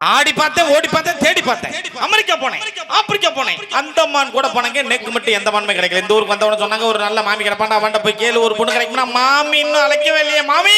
ஆடி பார்த்தேன் ஓடி பார்த்தேன் தேடி பார்த்தேன். அமெரிக்கா போனேன் ஆப்பிரிக்கா போனேன். அந்தமான் கூட போனங்க நெக்கு மட்டும் எந்த மானுமே கிடைக்கல. இந்த ஊருக்கு வந்தவன சொன்னாங்க ஒரு நல்ல மாமி கிடைப்பாண்டா அவன்கிட்ட போய் கேளு ஒரு பொண்ணு கிடைக்கும்னா மாமி இன்னும் அழைக்கவே இல்லையே மாமி.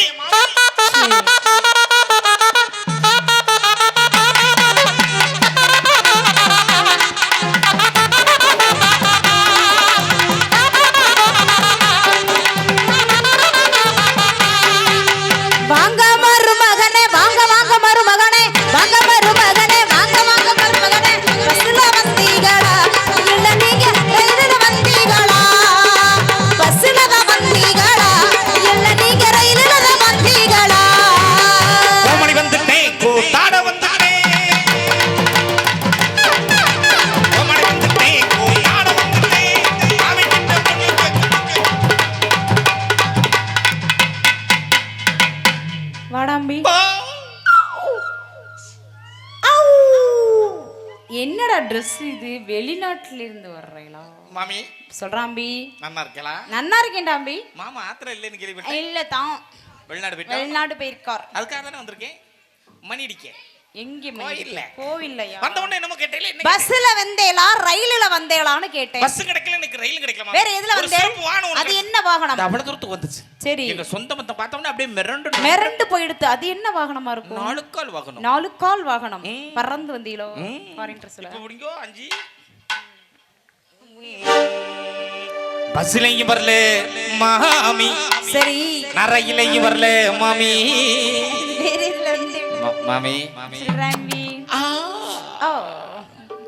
வாடாம்பி. என்னடா Dress இது? வெளிநாட்டுல இருந்து வர்றீங்களா? மாமி. சொல்றாம்பி. நல்லா இருக்கலாம் நன்னா இருக்கேன்டாம்பி. மாமா ஆத்திரம் இல்லைன்னு கேள்விப்பட்டேன். இல்ல தான் வெளிநாடு போயிட்டா? வெளிநாடு போயிருக்கார். அதுக்காக தானே வந்திருக்கேன். மணி அடிக்க. எங்க கோயில்ல. கோவில்லையா? வந்த உடனே என்னமோ கேட்டேல என்ன பஸ்ல வந்தேளா? ரயில்ல வந்தேளான்னு கேட்டேன். பஸ் கிடைக்கல எனக்கு ரயில் கிடைக்கல வேற எதுல வந்தே அது. என்ன வாகனம் அவ்வளவு தூரத்துக்கு வந்துச்சு. சரி. எங்க சொந்த மத்த பார்த்தோம்னா அப்படியே மிரண்டு மிரண்டு போயிடுத்து. அது என்ன வாகனமா இருக்கும்? நாலு கால் வாகனம். நாலு கால் வாகனம். பறந்து வந்தீங்களோ. ஃபாரின் ட்ரெஸ்ல இப்ப முடிங்கோ அஞ்சு. பஸ்லயும் வரல மாமி. சரி. நரையிலையும் வரல மாமி. மாமி. மாமி சொல்றாம்பி